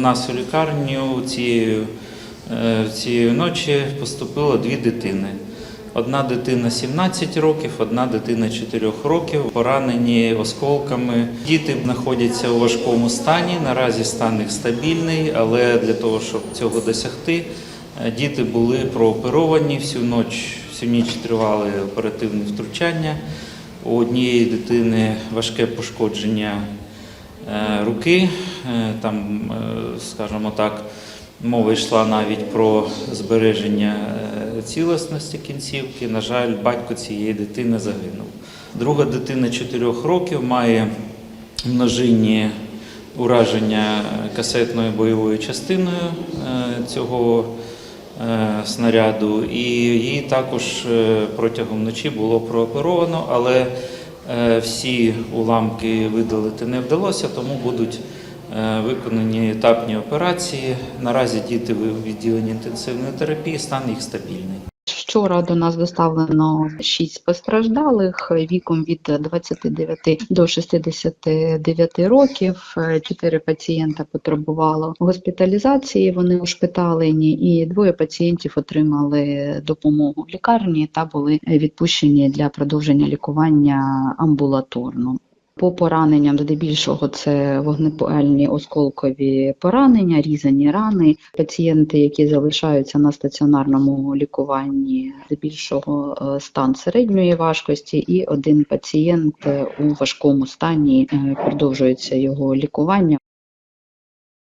нас у лікарню цією, е, цієї ночі поступило дві дитини. Одна дитина 17 років, одна дитина 4 років, поранені осколками. Діти знаходяться у важкому стані. Наразі стан їх стабільний, але для того, щоб цього досягти, е, діти були прооперовані всю ніч, всю ніч тривали оперативні втручання. У однієї дитини важке пошкодження е, руки. Е, Там, е, скажімо так, мова йшла навіть про збереження е, цілісності кінцівки. На жаль, батько цієї дитини загинув. Друга дитина 4 років має множинні ураження касетною бойовою частиною е, цього е, снаряду, і її також е, протягом ночі було прооперовано, але е, всі уламки видалити не вдалося, тому будуть е, виконані етапні операції. Наразі діти в відділенні інтенсивної терапії, стан їх стабільний. Вчора до нас доставлено 6 постраждалих віком від 29 до 69 років. Чотири пацієнта потребувало госпіталізації. Вони ушпиталені, і двоє пацієнтів отримали допомогу в лікарні та були відпущені для продовження лікування амбулаторно. По пораненням, здебільшого, це вогнепальні осколкові поранення, різані рани. Пацієнти, які залишаються на стаціонарному лікуванні, здебільшого е, стан середньої важкості, і один пацієнт е, у важкому стані е, продовжується його лікування.